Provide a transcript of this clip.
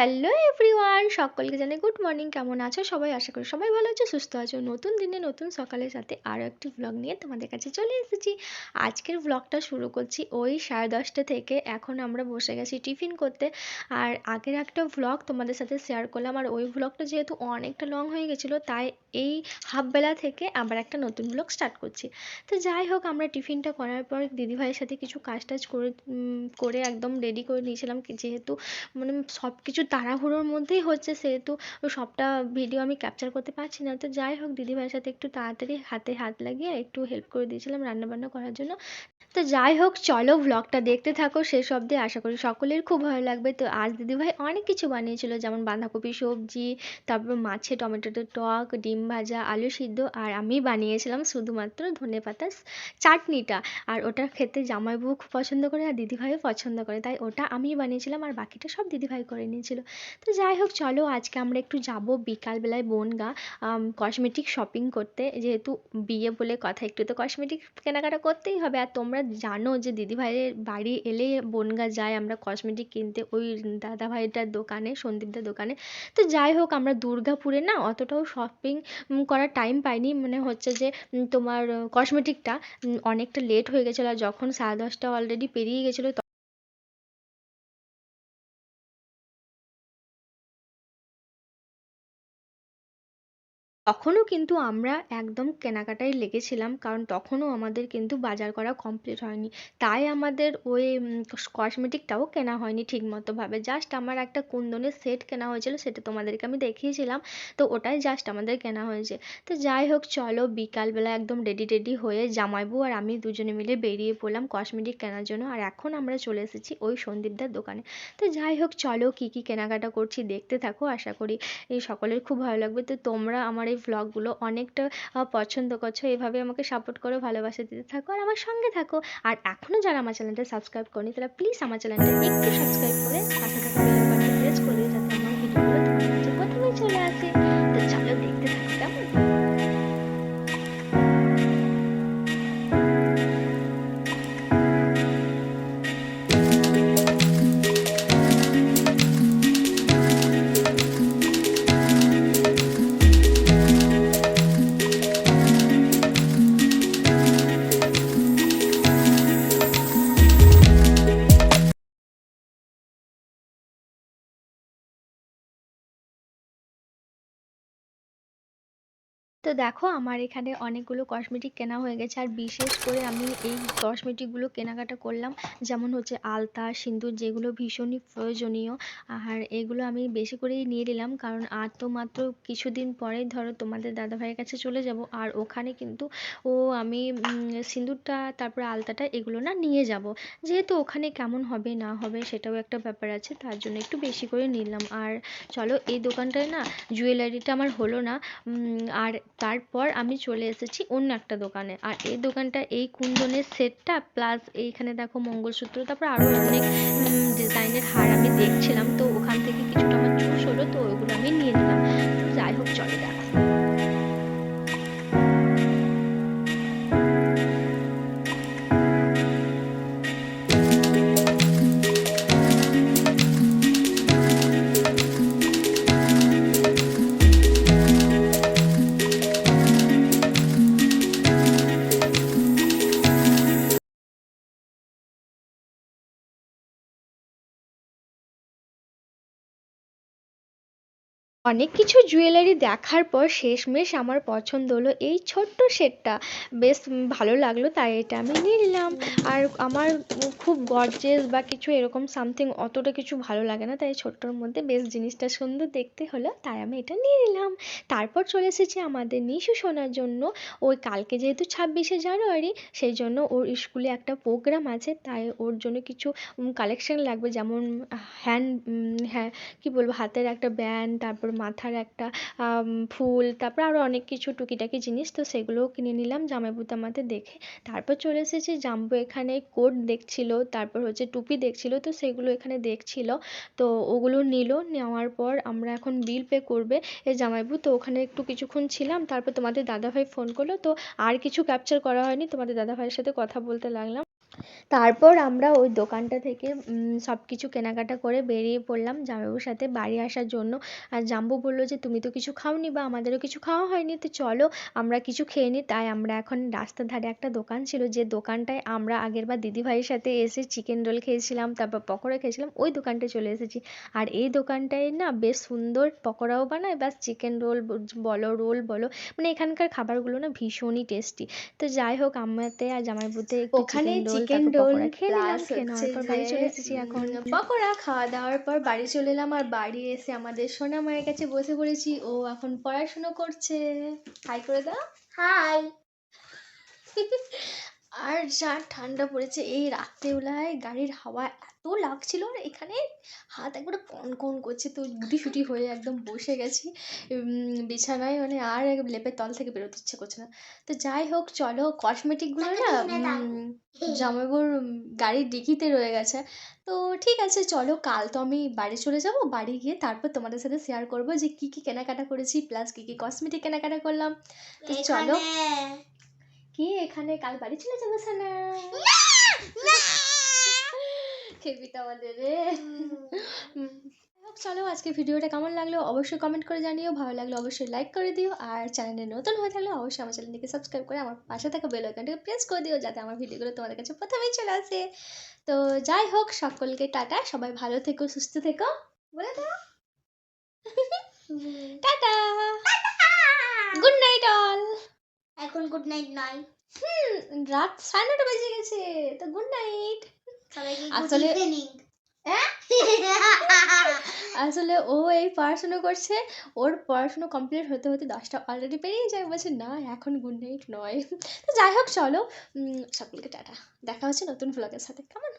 Hello everyone, সকলকে জানাই good morning. কেমন আছো সবাই? আশা করি সবাই ভালো আছো, সুস্থ আছো। নতুন দিনে, নতুন সকালের সাথে আরও একটি ব্লগ নিয়ে তোমাদের কাছে চলে এসেছি। আজকের ব্লগটা শুরু করছি ওই সাড়ে দশটা থেকে। এখন আমরা বসে গেছি টিফিন করতে। আর আগের একটা ব্লগ তোমাদের সাথে শেয়ার করলাম। আর ওই ব্লগটা যেহেতু অনেকটা লং হয়ে গেছিল, তাই এই হাফবেলা থেকে আবার একটা নতুন ব্লগ স্টার্ট করছি। তো যাই হোক, আমরা টিফিনটা করার পর দিদিভাইয়ের সাথে কিছু কাজ টাজ করে করে একদম রেডি করে নিয়েছিলাম। যেহেতু মানে সব কিছু তাড়াহুড়োর মধ্যেই হচ্ছে সেহেতু সবটা ভিডিও আমি ক্যাপচার করতে পারছি না। তো যাই হোক দিদিভাইয়ের সাথে একটু তাড়াতাড়ি হাতে হাত লাগিয়ে একটু হেল্প করে দিয়েছিলাম রান্নাবান্না করার জন্য। তো যাই হোক, চলো ভ্লগটা দেখতে থাকো শেষ অবধি। আশা করি সকলের খুব ভালো লাগবে। তো আজ দিদিভাই অনেক কিছু বানিয়েছিল, যেমন বাঁধাকপি সবজি, তারপর মাছে টমেটোর টক, ডিম ভাজা, আলু সিদ্ধ, আর আমি বানিয়েছিলাম শুধুমাত্র ধনে পাতার চাটনিটা। আর ওটা খেতে জামাইবু খুব পছন্দ করে আর দিদিভাইও পছন্দ করে, তাই ওটা আমি বানিয়েছিলাম আর বাকিটা সব দিদিভাই করে নিয়েছিল। তো যাই হোক, চলো আজকে আমরা একটু যাব বিকালবেলায় বনগা কসমেটিক শপিং করতে। যেহেতু বিয়ে বলে কথা, একটু তো কসমেটিক কেনাকাটা করতেই হবে। আর তোমরা জানো যে দিদিভাইয়ের বাড়ি এলে বনগা যাই আমরা কসমেটিক কিনতে ওই দাদাভাইটার দোকানে, সন্দীপদার দোকানে। তো যাই হোক, আমরা দুর্গাপুরে না অতটাও শপিং করার টাইম পাইনি। মানে হচ্ছে যে তোমার কসমেটিকটা অনেকটা লেট হয়ে গেছিল। আর যখন সাড়ে দশটা অলরেডি পেরিয়ে গেছিল তখনও কিন্তু আমরা একদম কেনাকাটায় লেগেছিলাম, কারণ তখনও আমাদের কিন্তু বাজার করা কমপ্লিট হয়নি। তাই আমাদের ওই কসমেটিকটাও কেনা হয়নি ঠিকমতোভাবে। জাস্ট আমার একটা কুন্দনের সেট কেনা হয়েছিল, সেটা তোমাদেরকে আমি দেখিয়েছিলাম। তো ওটাই জাস্ট আমাদের কেনা হয়েছে। তো যাই হোক, চলো বিকালবেলা একদম রেডি রেডি হয়ে জামাইবু আর আমি দুজনে মিলে বেরিয়ে পড়লাম কসমেটিক কেনার জন্য। আর এখন আমরা চলে এসেছি ওই সন্দীপদার দোকানে। তো যাই হোক, চলো কী কী কেনাকাটা করছি দেখতে থাকো, আশা করি এই সকলের খুব ভালো লাগবে। তো তোমরা আমার এই ভ্লগগুলো অনেকটা পছন্দ করছ, এভাবে আমাকে সাপোর্ট করো, ভালোবাসা দিতে থাকো আর আমার সঙ্গে থাকো। আর এখনও যারা আমার চ্যানেলটা সাবস্ক্রাইব করেনি, তারা প্লিজ আমার চ্যানেলটা একটু সাবস্ক্রাইব করে পাশে থাকা প্রেস করে যাতে আমার ভিডিওগুলো তোমার কাছে প্রথমেই চলে আসে। তো চলো দেখতে তো দেখো আমার এখানে অনেকগুলো কসমেটিক কেনা হয়ে গেছে। আর বিশেষ করে আমি এই কসমেটিকগুলো কেনাকাটা করলাম। যেমন হচ্ছে আলতা, সিঁদুর যেগুলো ভীষণই প্রয়োজনীয়। আর এগুলো আমি বেশি করেই নিয়ে নিলাম। কারণ আর তো মাত্র কিছুদিন পরেই ধরো তোমাদের দাদাভাইয়ের কাছে চলে যাব। আর ওখানে কিন্তু ও আমি সিঁদুরটা, তারপরে আলতাটা এগুলো না নিয়ে যাব। যেহেতু ওখানে কেমন হবে, না হবে সেটাও একটা ব্যাপার আছে। তার জন্য একটু বেশি করে নিলাম। আর চলো এই দোকানটায় না জুয়েলারিটা আমার হলো না। আর তারপর আমি চলে এসেছি অন্য একটা দোকানে। আর এই দোকানটা এই কুন্দনের সেটটা প্লাস এইখানে দেখো মঙ্গলসূত্র, তারপর আরও অনেক ডিজাইনের হার আমি অনেক কিছু জুয়েলারি দেখার পর শেষমেশ আমার পছন্দ হলো এই ছোট্ট সেটটা বেশ ভালো লাগল, তাই এটা আমি নিলাম। আর আমার খুব গর্জেস বা কিছু এরকম সামথিং অতটা কিছু ভালো লাগে না, তাই ছোট্টর মধ্যে বেশ জিনিসটা সুন্দর দেখতে হলো, তাই আমি এটা নিয়ে নিলাম। তারপর চলে এসেছি আমাদের নিশু শোনার জন্য। ওই কালকে যেহেতু ছাব্বিশে জানুয়ারি, সেই জন্য ওর স্কুলে একটা প্রোগ্রাম আছে, তাই ওর জন্য কিছু কালেকশান লাগবে, যেমন হ্যান্ড হ্যাঁ কী বলব, হাতের একটা ব্যান্ড তারপর মাথার একটা ফুল, তারপর আরও অনেক কিছু টুকিটাকি জিনিস, তো সেগুলোও কিনে নিলাম জামাইবু আমাদের দেখে। তারপর চলে এসেছি জাম্বু এখানে কোট দেখছিল, তারপর হচ্ছে টুপি দেখছিল, তো সেগুলো এখানে দেখছিল। তো ওগুলো নিল, নেওয়ার পর আমরা এখন বিল পে করবে। এই জামাইবু, তো ওখানে একটু কিছুক্ষণ ছিলাম, তারপর তোমাদের দাদাভাই ফোন করল, তো আর কিছু ক্যাপচার করা হয়নি, তোমাদের দাদাভাইয়ের সাথে কথা বলতে লাগলাম। তারপর আমরা ওই দোকানটা থেকে সব কিছু কেনাকাটা করে বেরিয়ে পড়লাম। জামাইবাবুর সাথে বাড়ি আসার জন্য। আর জাম্বু বলল যে তুমি তো কিছু খাওনি বা আমাদেরও কিছু খাওয়া হয়নি। তো চলো আমরা কিছু খেয়ে নিই তাই আমরা এখন রাস্তার ধারে একটা দোকান ছিল যে দোকানটায় আমরা আগেরবার দিদিভাইয়ের সাথে এসে চিকেন রোল খেয়েছিলাম তারপর পকোড়া খেয়েছিলাম ওই দোকানটায় চলে এসেছি। আর এই দোকানটায় না বেশ সুন্দর পকোড়াও বানায় বা চিকেন রোল বলো রোল বলো মানে এখানকার খাবারগুলো না ভীষণই টেস্টি তো যাই হোক আমাতে আর জামাইবাবুতে একটু ওখানে চিকেন রোল পকোড়া খেয়ে নিলাম খেয়ে নেওয়ার পর বাড়ি চলে এসেছি এখন। পকোড়া খাওয়া দাওয়ার পর বাড়ি চলে এলাম আর বাড়ি এসে আমাদের সোনা মায়ের কাছে বসে পড়েছি। ও এখন পড়াশুনো করছে। হাই করে দাও। হাই আর যা ঠান্ডা পড়েছে এই রাত্রেবেলায় গাড়ির হাওয়া এত লাগছিল আর এখানে হাত একবারে কন কন করছে তো গুটি সুটি হয়ে একদম বসে গেছি। বিছানায় মানে আর এক লেপের তল থেকে বেরোতে ইচ্ছে করছে না। তো যাই হোক চলো কসমেটিকগুলো না জামাইবাবুর গাড়ির ডিকিতে রয়ে গেছে। তো ঠিক আছে চলো কাল তো আমি বাড়ি চলে যাব বাড়ি গিয়ে তারপর তোমাদের সাথে শেয়ার করব যে কী কী কেনাকাটা করেছি প্লাস কী কী কসমেটিক কেনাকাটা করলাম। তো চলো। কি এখানে কাল বাড়ি চলে যাব সানা? খেপি তো আমাদের রে। চলো আজকে ভিডিওটা কেমন লাগল অবশ্যই কমেন্ট করে জানিও। ভালো লাগলে অবশ্যই লাইক করে দিও। আর চ্যানেলে নতুন হয়ে থাকলে অবশ্যই আমার চ্যানেলটিকে সাবস্ক্রাইব করে আমার পাশে থাকা বেল আইকনটাকে প্রেস করে দিও যাতে আমার ভিডিওগুলো তোমাদের কাছে প্রথমেই চলে আসে। তো যাই হোক সকলকে টাটা। সবাই ভালো থেকো সুস্থ থেকো। বলে দাও। টাটা। এখন গুড নাইট নয় হুম রাত সাড়ে নটা বেজে গেছে তো গুড নাইট আসলে ইভিনিং আসলে ও এই পড়াশুনো করছে ওর পড়াশুনো কমপ্লিট হতে হতে দশটা অলরেডি পেরিয়ে যায় বলছে না এখন গুড নাইট নয়। তো যাই হোক চলো সকলকে টাটা। দেখা হচ্ছে নতুন ভ্লগের সাথে কেমন?